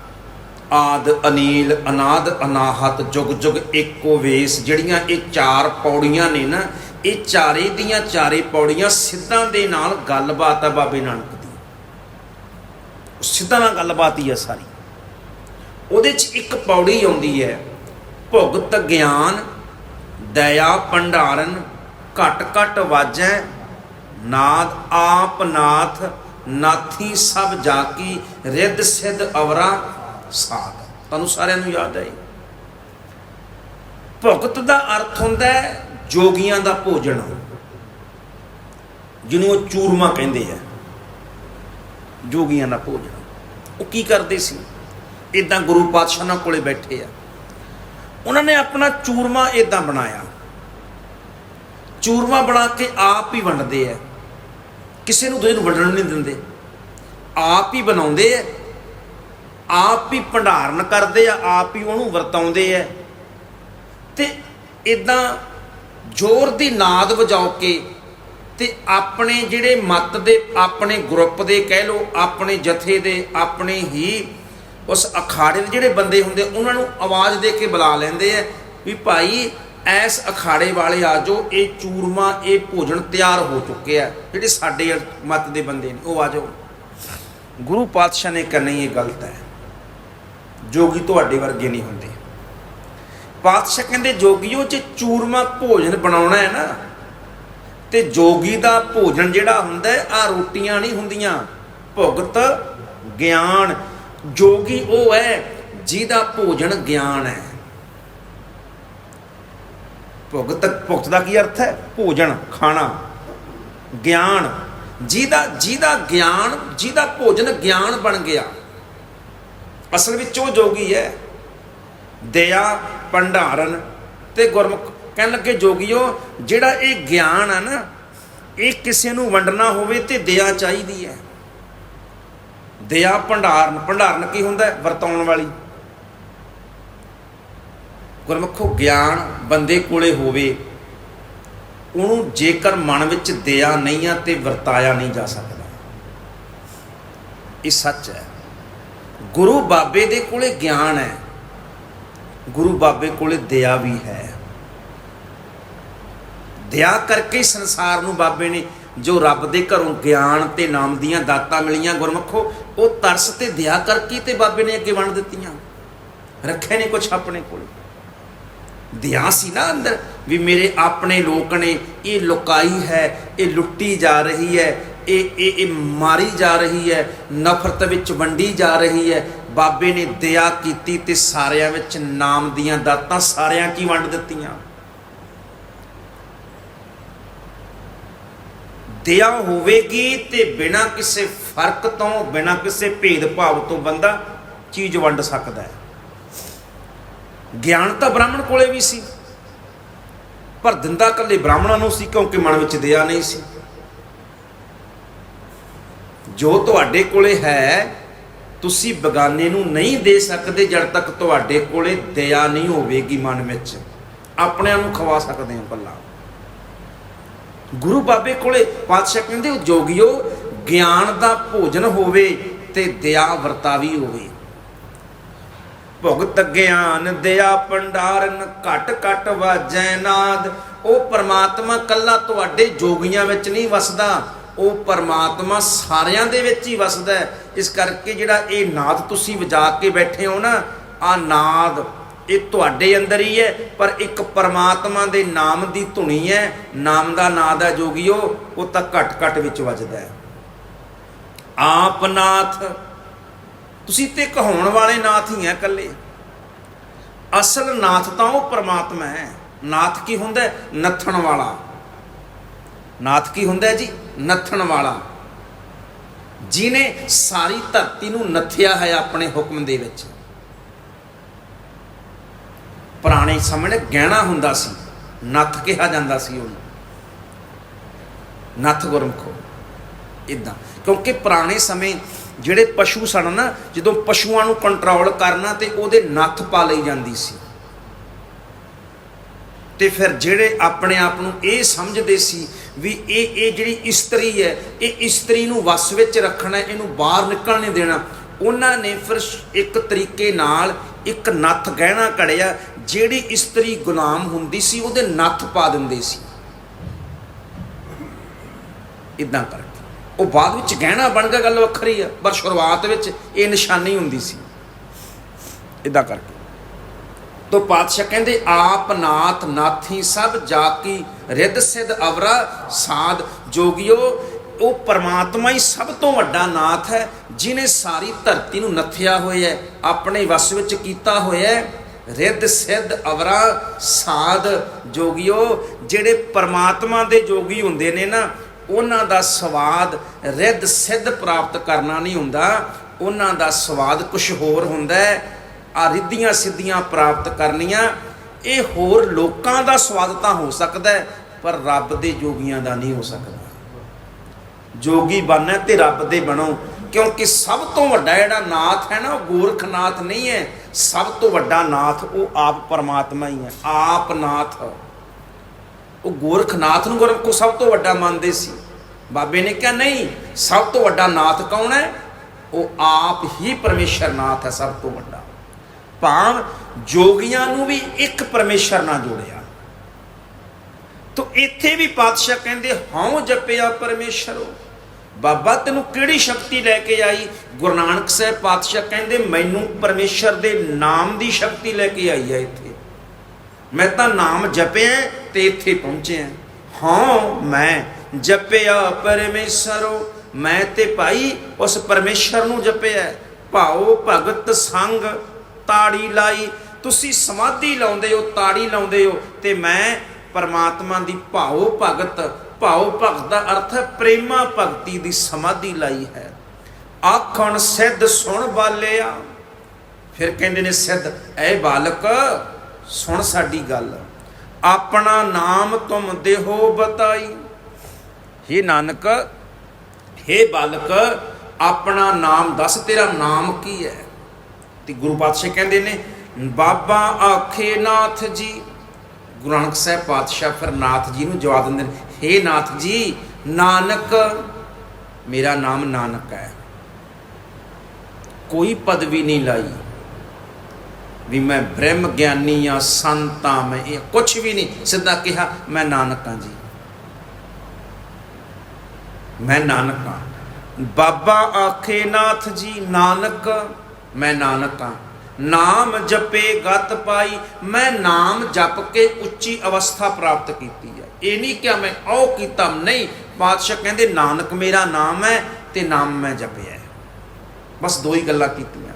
A: ਆਦ ਅਨੀਲ, ਅਨਾਦ ਅਨਾਹਤ, ਜੁਗ ਜੁਗ ਏਕੋ ਵੇਸ, ਜਿਹੜੀਆਂ ਇਹ ਚਾਰ ਪੌੜੀਆਂ ਨੇ ਨਾ, ਇਹ ਚਾਰੇ ਦੀਆਂ ਚਾਰੇ ਪੌੜੀਆਂ ਸਿੱਧਾਂ ਦੇ ਨਾਲ ਗੱਲਬਾਤ ਆ ਬਾਬੇ ਨਾਨਕ ਦੀ। ਸਿੱਧਾਂ ਨਾਲ ਗੱਲਬਾਤ ਹੀ ਆ ਸਾਰੀ। ਉਹਦੇ 'ਚ ਇੱਕ ਪੌੜੀ ਆਉਂਦੀ ਹੈ, ਭੁਗਤ ਗਿਆਨ, ਦਇਆ ਭੰਡਾਰਨ, ਘਟ ਘਟ ਵਾਜੈ, ਨਾਦ ਆਪ ਨਾਥ, ਨਾਥੀ ਸਭ ਜਾ ਕੀ ਰਿੱਧ ਸਿੱਧ ਅਵਰਾ ਸਾਧ ਤੁਹਾਨੂੰ ਸਾਰਿਆਂ ਨੂੰ ਯਾਦ ਹੈ? ਭੁਗਤ ਦਾ ਅਰਥ ਹੁੰਦਾ ਹੈ ਜੋਗੀਆਂ ਦਾ ਭੋਜਨ। ਜਿਹਨੂੰ ਉਹ ਚੂਰਮਾ ਕਹਿੰਦੇ ਆ। ਜੋਗੀਆਂ ਦਾ ਭੋਜਨ। ਉਹ ਕੀ ਕਰਦੇ ਸੀ? ਇਦਾਂ ਗੁਰੂ ਪਾਤਸ਼ਾਹਾਂ ਕੋਲੇ ਬੈਠੇ ਆ। ਉਹਨਾਂ ਨੇ ਆਪਣਾ ਚੂਰਮਾ ਇਦਾਂ ਬਣਾਇਆ। ਚੂਰਮਾ ਬਣਾ ਕੇ ਆਪ ਹੀ ਵੰਡਦੇ ਆ। ਕਿਸੇ ਨੂੰ ਦੂਜੇ ਨੂੰ ਵੰਡਣ ਨਹੀਂ ਦਿੰਦੇ। ਆਪ ਹੀ ਬਣਾਉਂਦੇ ਆ। ਆਪ ਹੀ ਭੰਡਾਰਨ ਕਰਦੇ ਆ, ਆਪ ਹੀ ਉਹਨੂੰ ਵਰਤਾਉਂਦੇ ਆ। ਤੇ ਇਦਾਂ ਜ਼ੋਰ ਦੀ ਨਾਦ ਵਜਾਓ ਕੇ ਤੇ ਆਪਣੇ ਜਿਹੜੇ ਮਤ ਦੇ, ਆਪਣੇ ਗਰੁੱਪ ਦੇ ਕਹਿ ਲੋ ਆਪਣੇ ਜਥੇ ਦੇ, ਆਪਣੇ ਹੀ ਉਸ ਅਖਾੜੇ ਦੇ ਜਿਹੜੇ ਬੰਦੇ ਹੁੰਦੇ, ਉਹਨਾਂ ਨੂੰ ਆਵਾਜ਼ ਦੇ ਕੇ ਬੁਲਾ ਲੈਂਦੇ ਆ ਵੀ ਭਾਈ ਐਸ ਅਖਾੜੇ ਵਾਲੇ ਆ ਜਾਓ, ਇਹ ਚੂਰਮਾ, ਇਹ ਭੋਜਨ ਤਿਆਰ ਹੋ ਚੁੱਕੇ ਆ ਜਿਹੜੇ ਸਾਡੇ ਮਤ ਦੇ ਬੰਦੇ ਨੇ, ਉਹ ਆ ਜਾਓ। ਗੁਰੂ ਪਾਤਸ਼ਾਹ ਨੇ ਕਰਨੀ ਇਹ ਗਲਤ ਹੈ। ਜੋਗੀ ਤੁਹਾਡੇ ਵਰਗੇ ਨਹੀਂ ਹੁੰਦੇ। ਪਾਤਸ਼ਾਹ ਕਹਿੰਦੇ, ਜੋਗੀਓ, ਜੇ ਚੂਰਮਾ ਭੋਜਨ ਬਣਾਉਣਾ ਹੈ ਨਾ, ਤੇ ਜੋਗੀ ਦਾ ਭੋਜਨ ਜਿਹੜਾ ਹੁੰਦਾ ਆ ਰੋਟੀਆਂ ਨਹੀਂ ਹੁੰਦੀਆਂ। ਭੁਗਤ ਗਿਆਨ। ਜੋਗੀ ਉਹ ਹੈ ਜਿਹਦਾ ਭੋਜਨ ਗਿਆਨ ਹੈ। ਭੁਗਤ ਭੁਗਤ ਦਾ ਕੀ ਅਰਥ ਹੈ? ਭੋਜਨ, ਖਾਣਾ। ਗਿਆਨ। ਜਿਹਦਾ ਜਿਹਦਾ ਗਿਆਨ, ਜਿਹਦਾ ਭੋਜਨ ਗਿਆਨ ਬਣ ਗਿਆ ਅਸਲ ਵਿੱਚ ਉਹ ਜੋਗੀ ਹੈ। ਦਇਆ, ਭੰਡਾਰਨ ਤੇ ਗੁਰਮੁਖ। ਕਹਿਣ ਲੱਗੇ ਜੋਗੀਓ, ਜਿਹੜਾ ਇਹ ਗਿਆਨ ਆ ਨਾ, ਇਹ ਕਿਸੇ ਨੂੰ ਵੰਡਣਾ ਹੋਵੇ ਤੇ ਦਇਆ ਚਾਹੀਦੀ ਹੈ। ਦਇਆ, ਭੰਡਾਰਨ। ਭੰਡਾਰਨ ਕੀ ਹੁੰਦਾ ਹੈ? ਵਰਤਾਉਣ ਵਾਲੀ। ਗੁਰਮੁਖੋ, ਗਿਆਨ ਬੰਦੇ ਕੋਲੇ ਹੋਵੇ, ਉਹਨੂੰ ਜੇਕਰ ਮਨ ਵਿੱਚ ਦਇਆ ਨਹੀਂ ਆ ਤੇ ਵਰਤਾਇਆ ਨਹੀਂ ਜਾ ਸਕਦਾ। ਇਹ ਸੱਚ ਹੈ। ਗੁਰੂ ਬਾਬੇ ਦੇ ਕੋਲੇ ਗਿਆਨ ਹੈ। ਗੁਰੂ ਬਾਬੇ ਕੋਲੇ ਦਇਆ ਵੀ ਹੈ। ਦਇਆ ਕਰਕੇ ਸੰਸਾਰ ਨੂੰ ਬਾਬੇ ਨੇ ਜੋ ਰੱਬ ਦੇ ਘਰੋਂ ਗਿਆਨ ਤੇ ਨਾਮ ਦੀਆਂ ਦਾਤਾਂ ਮਿਲੀਆਂ ਗੁਰਮਖੋ, ਉਹ ਤਰਸ ਤੇ ਦਇਆ ਕਰਕੇ ਤੇ ਬਾਬੇ ਨੇ ਅੱਗੇ ਵੰਡ ਦਿੱਤੀਆਂ। ਰੱਖੇ ਨੇ ਕੁਛ ਆਪਣੇ ਕੋਲ। ਦਇਆ ਸੀ ਨਾ ਅੰਦਰ ਵੀ ਮੇਰੇ ਆਪਣੇ ਲੋਕ ਨੇ, ਇਹ ਲੁਕਾਈ ਹੈ, ਇਹ ਲੁੱਟੀ ਜਾ ਰਹੀ ਹੈ ਇਹ ਇਹ ਇਹ ਮਾਰੀ ਜਾ ਰਹੀ ਹੈ, ਨਫ਼ਰਤ ਵਿੱਚ ਵੰਡੀ ਜਾ ਰਹੀ ਹੈ। ਬਾਬੇ ਨੇ ਦਇਆ ਕੀਤੀ ਤੇ ਸਾਰਿਆਂ ਵਿੱਚ ਨਾਮ ਦੀਆਂ ਦਾਤਾਂ ਸਾਰਿਆਂ ਕੀ ਵੰਡ ਦਿੱਤੀਆਂ? ਦਇਆ ਹੋਵੇਗੀ ਤੇ ਬਿਨਾਂ ਕਿਸੇ ਫ਼ਰਕ ਤੋਂ, ਬਿਨਾਂ ਕਿਸੇ ਭੇਦਭਾਵ ਤੋਂ ਬੰਦਾ ਚੀਜ਼ ਵੰਡ ਸਕਦਾ ਹੈ। ਗਿਆਨ ਤਾਂ ਬ੍ਰਾਹਮਣ ਕੋਲੇ ਵੀ ਸੀ, ਪਰ ਦਿੰਦਾ ਕੱਲੇ ਬ੍ਰਾਹਮਣਾਂ ਨੂੰ ਸੀ ਕਿਉਂਕਿ ਮਨ ਵਿੱਚ ਦਇਆ ਨਹੀਂ ਸੀ। ਜੋ ਤੁਹਾਡੇ ਕੋਲੇ ਹੈ, ਤੁਸੀਂ ਬਗਾਨੇ ਨੂੰ ਨਹੀਂ ਦੇ ਸਕਦੇ ਜਦ ਤੱਕ ਤੁਹਾਡੇ ਕੋਲੇ ਦਇਆ ਨਹੀਂ ਹੋਵੇਗੀ ਮਨ ਵਿੱਚ। ਆਪਣਿਆਂ ਨੂੰ ਖਵਾ ਸਕਦੇ ਹੋ ਪੱਲਾ ਗੁਰੂ ਬਾਬੇ ਕੋਲੇ ਪਾਤਸ਼ਾਹ ਕਹਿੰਦੇ, ਉਹ ਜੋਗਿਓ, ਗਿਆਨ ਦਾ ਭੋਜਨ ਹੋਵੇ ਤੇ ਦਇਆ ਵਰਤਾਵੀ ਹੋਵੇ। ਭੁਗਤ ਗਿਆਨ ਦਇਆ ਭੰਡਾਰਨ, ਘਟ ਘਟ ਵਾਜੈ ਨਾਦ। ਉਹ ਪਰਮਾਤਮਾ ਕੱਲਾ ਤੁਹਾਡੇ ਜੋਗੀਆਂ ਵਿੱਚ ਨਹੀਂ ਵਸਦਾ। ਉਹ ਪਰਮਾਤਮਾ ਸਾਰਿਆਂ ਦੇ ਵਿੱਚ ਹੀ ਵਸਦਾ ਹੈ। ਇਸ ਕਰਕੇ ਜਿਹੜਾ ਇਹ ਨਾਦ ਤੁਸੀਂ ਵਜਾ ਕੇ ਬੈਠੇ ਹੋ ਨਾ ਆ ਨਾਦ ਇਹ ਤੁਹਾਡੇ ਅੰਦਰ ਹੀ ਹੈ, ਪਰ ਇੱਕ ਪਰਮਾਤਮਾ ਦੇ ਨਾਮ ਦੀ ਧੁਨੀ ਹੈ। ਨਾਮ ਦਾ ਨਾਦ ਹੈ ਜੋਗਿਓ, ਉਹ ਤਾਂ ਘਟ ਘਟ ਵਿੱਚ ਵੱਜਦਾ ਹੈ। ਆਪ ਨਾਥ, ਤੁਸੀਂ ਤੇ ਕਹਾਉਣ ਵਾਲੇ ਨਾਥ ਹੀ ਆ ਇਕੱਲੇ। ਅਸਲ ਨਾਥ ਤਾਂ ਉਹ ਪਰਮਾਤਮਾ ਹੈ। ਨਾਥ ਕੀ ਹੁੰਦਾ ਨੱਥਣ ਵਾਲਾ। ਨਾਥ ਕੀ ਹੁੰਦਾ ਜੀ? ਨੱਥਣ ਵਾਲਾ। ਜਿਨੇ ਸਾਰੀ ਧਰਤੀ ਨੂੰ ਨੱਥਿਆ ਹੈ ਆਪਣੇ ਹੁਕਮ ਦੇ ਵਿੱਚ। ਪੁਰਾਣੇ ਸਮੇਂ ਨੇ ਗਹਿਣਾ ਹੁੰਦਾ ਸੀ। ਨੱਥ ਕਿਹਾ ਜਾਂਦਾ ਸੀ ਉਹਨੂੰ। ਨੱਥ ਗੁਰਮਖੋ ਇਦਾਂ ਕਿਉਂਕਿ ਪੁਰਾਣੇ ਸਮੇਂ ਜਿਹੜੇ ਪਸ਼ੂ ਸਨ ਨਾ, ਜਦੋਂ ਪਸ਼ੂਆਂ ਨੂੰ ਕੰਟਰੋਲ ਕਰਨਾ ਤੇ ਉਹਦੇ ਨੱਥ ਪਾ ਲਈ ਜਾਂਦੀ ਸੀ। ਤੇ ਫਿਰ ਜਿਹੜੇ ਆਪਣੇ ਆਪ ਨੂੰ ਇਹ ਸਮਝਦੇ ਸੀ ਵੀ ਇਹ ਇਹ ਜਿਹੜੀ ਇਸਤਰੀ ਹੈ, ਇਹ ਇਸਤਰੀ ਨੂੰ ਵਸ ਵਿੱਚ ਰੱਖਣਾ, ਇਹਨੂੰ ਬਾਹਰ ਨਿਕਲਣ ਨਹੀਂ ਦੇਣਾ, ਉਹਨਾਂ ਨੇ ਫਿਰ ਇੱਕ ਤਰੀਕੇ ਨਾਲ ਇੱਕ ਨੱਥ ਗਹਿਣਾ ਕੜਿਆ, ਜਿਹੜੀ ਇਸਤਰੀ ਗੁਲਾਮ ਹੁੰਦੀ ਸੀ, ਉਹਦੇ ਨੱਥ ਪਾ ਦਿੰਦੇ ਸੀ। ਇਦਾਂ ਕਰਕੇ। ਉਹ ਬਾਅਦ ਵਿੱਚ ਗਹਿਣਾ ਬਣ ਗਿਆ, ਗੱਲ ਵੱਖਰੀ ਆ, ਪਰ ਸ਼ੁਰੂਆਤ ਵਿੱਚ ਇਹ ਨਿਸ਼ਾਨੀ ਹੁੰਦੀ ਸੀ। ਇਦਾਂ ਕਰਕੇ। ਤੋ ਪਾਤਸ਼ਾਹ ਕਹਿੰਦੇ, ਆਪ ਨਾਥ ਨਾਥੀ ਸਭ ਜਾ ਕੀ ਰਿੱਧ ਸਿਧ ਅਵਰਾ ਸਾਧ ਜੋਗਿਓ, ਉਹ ਪਰਮਾਤਮਾ ਹੀ ਸਭ ਤੋਂ ਵੱਡਾ ਨਾਥ ਹੈ, ਜਿਨੇ ਸਾਰੀ ਧਰਤੀ ਨੂੰ ਨੱਥਿਆ ਹੋਇਆ ਹੈ, ਆਪਣੇ ਵਸ ਵਿੱਚ ਕੀਤਾ ਹੋਇਆ ਹੈ। ਰਿੱਧ ਸਿੱਧ ਅਵਰਾ ਸਾਧ ਜੋਗਿਓ, ਜਿਹੜੇ ਪਰਮਾਤਮਾ ਦੇ ਜੋਗੀ ਹੁੰਦੇ ਨੇ ਨਾ, ਉਹਨਾਂ ਦਾ ਸਵਾਦ ਰਿੱਧ ਸਿੱਧ ਪ੍ਰਾਪਤ ਕਰਨਾ ਨਹੀਂ ਹੁੰਦਾ। ਉਹਨਾਂ ਦਾ ਸਵਾਦ ਕੁਝ ਹੋਰ ਹੁੰਦਾ ਹੈ। ਆ ਰਿੱਧੀਆਂ ਸਿੱਧੀਆਂ ਪ੍ਰਾਪਤ ਕਰਨੀਆਂ, ਇਹ ਹੋਰ ਲੋਕਾਂ ਦਾ ਸਵਾਦ ਤਾਂ ਹੋ ਸਕਦਾ ਪਰ ਰੱਬ ਦੇ ਜੋਗੀਆਂ ਦਾ ਨਹੀਂ ਹੋ ਸਕਦਾ। ਜੋਗੀ ਬਣਨਾ ਤੇ ਰੱਬ ਦੇ ਬਣੋ, ਕਿਉਂਕਿ ਸਭ ਤੋਂ ਵੱਡਾ ਜਿਹੜਾ ਨਾਥ ਹੈ ਨਾ, ਉਹ ਗੋਰਖਨਾਥ ਨਹੀਂ ਹੈ। ਸਭ ਤੋਂ ਵੱਡਾ ਨਾਥ ਉਹ ਆਪ ਪਰਮਾਤਮਾ ਹੀ ਹੈ, ਆਪ ਨਾਥ। ਉਹ ਗੋਰਖਨਾਥ ਨੂੰ ਗੁਰਮੁਖ ਸਭ ਤੋਂ ਵੱਡਾ ਮੰਨਦੇ ਸੀ। ਬਾਬੇ ਨੇ ਕਿਹਾ, ਨਹੀਂ, ਸਭ ਤੋਂ ਵੱਡਾ ਨਾਥ ਕੌਣ ਹੈ? ਉਹ ਆਪ ਹੀ ਪਰਮੇਸ਼ਰ ਨਾਥ ਹੈ, ਸਭ ਤੋਂ ਵੱਡਾ। ਭਾਵ ਜੋਗੀਆਂ ਨੂੰ ਵੀ ਇੱਕ ਪਰਮੇਸ਼ਰ ਨਾਲ ਜੋੜਿਆ। ਤੋ ਇੱਥੇ ਵੀ ਪਾਤਸ਼ਾਹ ਕਹਿੰਦੇ, ਹਉ ਜਪਿਆ ਪਰਮੇਸ਼ਰੋ। ਬਾਬਾ, ਤੈਨੂੰ ਕਿਹੜੀ ਸ਼ਕਤੀ ਲੈ ਕੇ ਆਈ? ਗੁਰੂ ਨਾਨਕ ਸਾਹਿਬ ਪਾਤਸ਼ਾਹ ਕਹਿੰਦੇ, ਮੈਨੂੰ ਪਰਮੇਸ਼ਰ ਦੇ ਨਾਮ ਦੀ ਸ਼ਕਤੀ ਲੈ ਕੇ ਆਈ ਹੈ ਇੱਥੇ। ਮੈਂ ਤਾਂ ਨਾਮ ਜਪਿਆ ਤੇ ਇੱਥੇ ਪਹੁੰਚਿਆ ਹਾਂ। ਮੈਂ ਜਪਿਆ ਪਰਮੇਸ਼ਰੋ, ਮੈਂ ਤੇ ਭਾਈ ਉਸ ਪਰਮੇਸ਼ਰ ਨੂੰ ਜਪਿਆ ਭਾਉ ਭਗਤ ਸੰਗ ਤਾੜੀ ਲਾਈ। ਤੁਸੀਂ ਸਮਾਧੀ ਲਾਉਂਦੇ ਹੋ, ਤਾੜੀ ਲਾਉਂਦੇ ਹੋ ਤੇ ਮੈਂ ਪਰਮਾਤਮਾ ਦੀ ਭਾਉ ਭਗਤ ਭਾਉ ਭਗਤ ਦਾ ਅਰਥ ਹੈ ਪ੍ਰੇਮਾ ਭਗਤੀ ਦੀ ਸਮਾਧੀ ਲਾਈ ਹੈ। ਆਖਣ ਸਿੱਧ ਸੁਣ ਬਾਲਿਆ। ਫਿਰ ਕਹਿੰਦੇ ਨੇ ਸਿੱਧ, ਐ ਬਾਲਕ, ਸੁਣ ਸਾਡੀ ਗੱਲ। ਆਪਣਾ ਨਾਮ ਤੁਮ ਦੇਹੋ ਬਤਾਈ। ਹੇ ਨਾਨਕ, ਹੇ ਬਾਲਕ, ਆਪਣਾ ਨਾਮ ਦੱਸ ਤੇਰਾ ਨਾਮ ਕੀ ਹੈ? ਤੇ ਗੁਰੂ ਪਾਤਸ਼ਾਹ ਕਹਿੰਦੇ ਨੇ, ਬਾਬਾ ਆਖੇ ਨਾਥ ਜੀ। ਗੁਰੂ ਨਾਨਕ ਸਾਹਿਬ ਪਾਤਸ਼ਾਹ ਫਿਰ ਨਾਥ ਜੀ ਨੂੰ ਜਵਾਬ ਦਿੰਦੇ ਨੇ, ਹੇ ਨਾਥ ਜੀ, ਨਾਨਕ, ਮੇਰਾ ਨਾਮ ਨਾਨਕ ਹੈ। ਕੋਈ ਪਦਵੀ ਨਹੀਂ ਲਾਈ। ਵੀ ਮੈਂ ਬ੍ਰਹਮ ਗਿਆਨੀ ਆ ਸੰਤਾਂ ਮੈਂ, ਇਹ ਕੁਝ ਵੀ ਨਹੀਂ, ਸਿੱਧਾ ਕਿਹਾ, ਮੈਂ ਨਾਨਕ ਹਾਂ ਜੀ। ਮੈਂ ਨਾਨਕ ਹਾਂ। ਬਾਬਾ ਆਖੇ ਨਾਥ ਜੀ, ਨਾਨਕ ਮੈਂ ਨਾਨਕ ਹਾਂ। ਨਾਮ ਜਪੇ ਗਤ ਪਾਈ, ਮੈਂ ਨਾਮ ਜਪ ਕੇ ਉੱਚੀ ਅਵਸਥਾ ਪ੍ਰਾਪਤ ਕੀਤੀ ਹੈ। ਇਹ ਨਹੀਂ ਕਿ ਮੈਂ ਉਹ ਕੀਤਾ, ਨਹੀਂ, ਪਾਤਸ਼ਾਹ ਕਹਿੰਦੇ ਨਾਨਕ ਮੇਰਾ ਨਾਮ ਹੈ ਤੇ ਨਾਮ ਮੈਂ ਜਪਿਆ ਬਸ ਦੋ ਹੀ ਗੱਲਾਂ ਕੀਤੀਆਂ।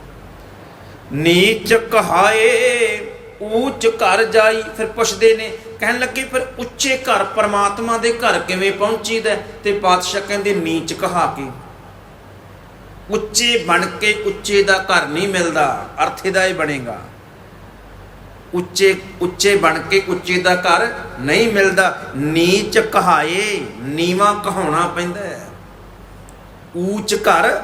A: ਨੀਚ ਕਹਾਏ ਉੱਚ ਘਰ ਜਾਈ, ਫਿਰ ਪੁੱਛਦੇ ਨੇ, ਕਹਿਣ ਲੱਗੇ ਫਿਰ ਉੱਚੇ ਘਰ ਪਰਮਾਤਮਾ ਦੇ ਘਰ ਕਿਵੇਂ ਪਹੁੰਚੀਦਾ ਹੈ? ਤੇ ਪਾਤਸ਼ਾਹ ਕਹਿੰਦੇ ਨੀਚ ਕਹਾ ਕੇ। ਉੱਚੇ ਬਣ ਕੇ ਉੱਚੇ ਦਾ ਘਰ ਨਹੀਂ ਮਿਲਦਾ ਅਰਥ ਇਹਦਾ ਇਹ ਬਣੇਗਾ। ਉੱਚੇ ਉੱਚੇ ਬਣ ਕੇ ਉੱਚੇ ਦਾ ਘਰ ਨਹੀਂ ਮਿਲਦਾ ਨੀਚ ਕਹਾਏ ਨੀਵਾ ਕਹਾਉਣਾ ਪੈਂਦਾ ਹੈ। ਉੱਚ ਘਰ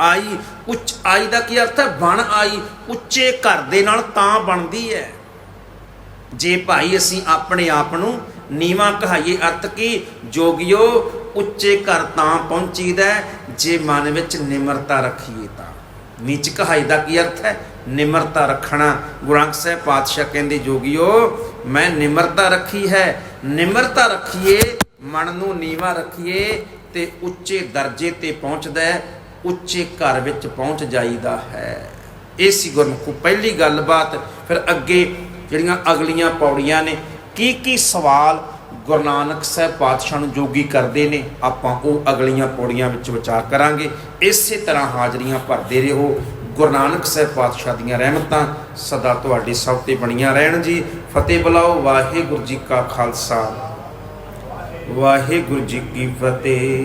A: ਆਈ ਉੱਚ ਆਈ ਦਾ ਕੀ ਅਰਥ ਹੈ? ਬਣ ਆਈ ਉੱਚੇ ਘਰ ਦੇ ਨਾਲ ਤਾਂ ਬਣਦੀ ਹੈ। ਜੇ ਭਾਈ ਅਸੀਂ ਆਪਣੇ ਆਪ ਨੂੰ ਨੀਵਾ ਕਹਾਈਏ ਅਰਥ ਕੀ? ਜੋਗਿਓ ਉੱਚੇ ਘਰ ਤਾਂ ਪਹੁੰਚੀਦਾ ਹੈ, ਜੇ ਮਨ ਵਿੱਚ ਨਿਮਰਤਾ ਰੱਖੀਏ ਤਾਂ। ਨੀਚ ਕਹਾਈ ਦਾ ਕੀ ਅਰਥ ਹੈ? ਨਿਮਰਤਾ ਰੱਖਣਾ। ਗੁਰੰਗ ਸਾਹਿਬ ਪਾਤਸ਼ਾਹ ਕਹਿੰਦੇ, ਜੋਗਿਓ, ਮੈਂ ਨਿਮਰਤਾ ਰੱਖੀ ਹੈ। ਨਿਮਰਤਾ ਰੱਖੀਏ, ਮਨ ਨੂੰ ਨੀਵਾ ਰੱਖੀਏ ਤੇ ਉੱਚੇ ਦਰਜੇ ਤੇ ਪਹੁੰਚਦਾ ਹੈ, ਉੱਚੇ ਘਰ ਵਿੱਚ ਪਹੁੰਚ ਜਾਈਦਾ ਹੈ। ਇਹ ਸੀ ਗੁਰਮੁਖੋ ਪਹਿਲੀ ਗੱਲਬਾਤ। ਫਿਰ ਅੱਗੇ ਜਿਹੜੀਆਂ ਅਗਲੀਆਂ ਪੌੜੀਆਂ ਨੇ ਕੀ ਕੀ ਸਵਾਲ ਗੁਰੂ ਨਾਨਕ ਸਾਹਿਬ ਪਾਤਸ਼ਾਹ ਨੂੰ ਜੋਗੀ ਕਰਦੇ ਨੇ, ਆਪਾਂ ਉਹ ਅਗਲੀਆਂ ਪੌੜੀਆਂ ਵਿੱਚ ਵਿਚਾਰ ਕਰਾਂਗੇ। ਇਸੇ ਤਰ੍ਹਾਂ ਹਾਜ਼ਰੀਆਂ ਭਰਦੇ ਰਹੋ। ਗੁਰੂ ਨਾਨਕ ਸਾਹਿਬ ਪਾਤਸ਼ਾਹ ਦੀਆਂ ਰਹਿਮਤਾਂ ਸਦਾ ਤੁਹਾਡੇ ਸਭ ਤੇ ਬਣੀਆਂ ਰਹਿਣ ਜੀ। ਫਤਿਹ ਬੁਲਾਓ, ਵਾਹਿਗੁਰੂ ਜੀ ਕਾ ਖਾਲਸਾ। ਵਾਹਿਗੁਰੂ ਜੀ ਕੀ ਫਤਿਹ।